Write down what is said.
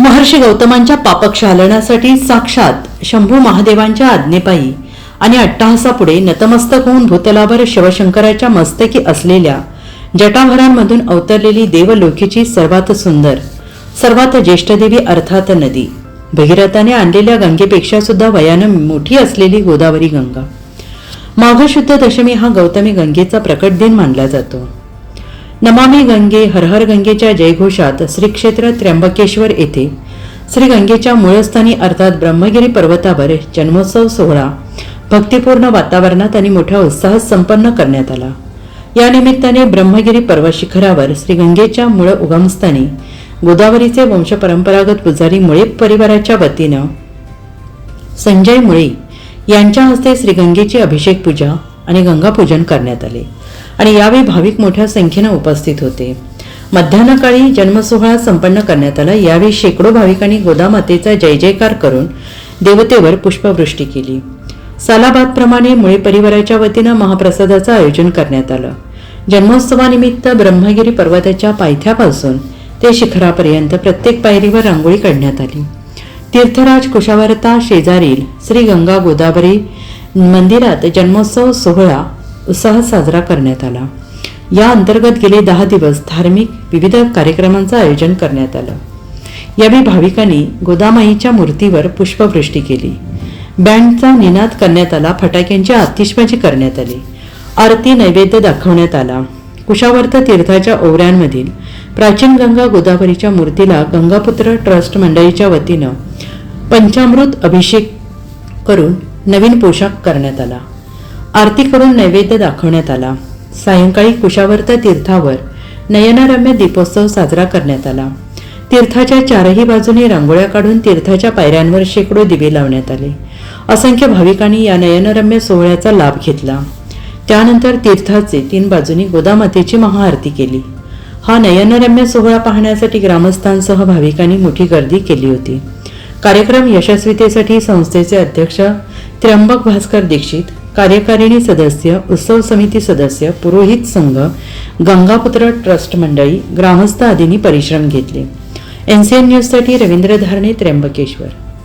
महर्षी गौतमांच्या पापक्षालनासाठी साक्षात शंभू महादेवांच्या आज्ञेपायी आणि अट्टहासापुढे नतमस्तक होऊन भूतलावर शिवशंकराच्या मस्तकी असलेल्या जटाभरांमधून अवतरलेली देवलोकीची सर्वात सुंदर सर्वात ज्येष्ठ देवी अर्थात नदी. भगीरथाने आणलेल्या गंगेपेक्षा सुद्धा वयानं मोठी असलेली गोदावरी गंगा. माघशुद्ध दशमी हा गौतमी गंगेचा प्रकट दिन मानला जातो. नमामी गंगे हरहर गंगेच्या जयघोषात श्रीक्षेत्र त्र्यंबकेश्वर येथे. श्री गंगेच्या मूळस्थानी अर्थात ब्रह्मगिरी पर्वतावर जन्मोत्सव सोहळा. भक्तिपूर्ण वातावरणात आणि मोठ्या उत्साहात संपन्न करण्यात आला. या निमित्ताने ब्रह्मगिरी पर्वत शिखरावर श्री गंगेच्या मूळ उगमस्थानी गोदावरीचे वंशपरंपरागत पुजारी मुळे परिवाराच्या वतीनं संजय मुळे यांच्या हस्ते श्रीगंगेची अभिषेक पूजा आणि गंगापूजन करण्यात आले. आणि यावेळी भाविक मोठ्या संख्येनं उपस्थित होते. मध्यान्हकाळी जन्मसोहळा संपन्न करण्यात आला. यावेळी शेकडो भाविकांनी गोदामातेचा जय जयकार करून देवतेवर पुष्पवृष्टी केली. सालाबादप्रमाणे मुळे परिवाराच्या वतीनं महाप्रसादाचं आयोजन करण्यात आलं. जन्मोत्सवानिमित्त ब्रह्मगिरी पर्वताच्या पायथ्यापासून ते शिखरापर्यंत प्रत्येक पायरीवर रांगोळी काढण्यात आली. तीर्थराज कुशावर्ता शेजारील श्री गंगा गोदावरी मंदिरात जन्मोत्सव सोहळा उत्साहात साजरा करण्यात आला. या अंतर्गत गेले दहा दिवस धार्मिक विविध कार्यक्रमांचं आयोजन करण्यात आलं. यावेळी भाविकांनी गोदामाईच्या मूर्तीवर पुष्पवृष्टी केली. बँडचा निनाद करण्यात आला फटाक्यांची आतिषबाजी करण्यात आली. आरती नैवेद्य दाखवण्यात आला. कुशावर्त तीर्थाच्या ओवऱ्यांमधील प्राचीन गंगा गोदावरीच्या मूर्तीला गंगापुत्र ट्रस्ट मंडळीच्या वतीनं पंचामृत अभिषेक करून नवीन पोशाख करण्यात आला. आरती करून नैवेद्य दाखवण्यात आला. सायंकाळी कुशावर्त तीर्थावर नयनारम्य दीपोत्सव साजरा करण्यात आला. तीर्थाच्या चारही बाजूने रांगोळ्या काढून तीर्थाच्या पायऱ्यांवर शेकडो दिवे लावण्यात आले. असंख्य भाविकांनी या नयनरम्य सोहळ्याचा लाभ घेतला. त्यानंतर तीर्थाचे तीन बाजूनी गोदामातेची महाआरती केली. हा नयनरम्य सोहळा पाहण्यासाठी ग्रामस्थांसह भाविकांनी मोठी गर्दी केली होती. कार्यक्रम यशस्वीतेसाठी संस्थेचे अध्यक्ष त्र्यंबक भास्कर दीक्षित कार्यकारिणी सदस्य उत्सव समिती सदस्य पुरोहित संघ गंगापुत्र ट्रस्ट मंडळी ग्रामस्थ आदींनी परिश्रम घेतले. एनसीएन न्यूजसाठी रवींद्र धारणे त्र्यंबकेश्वर.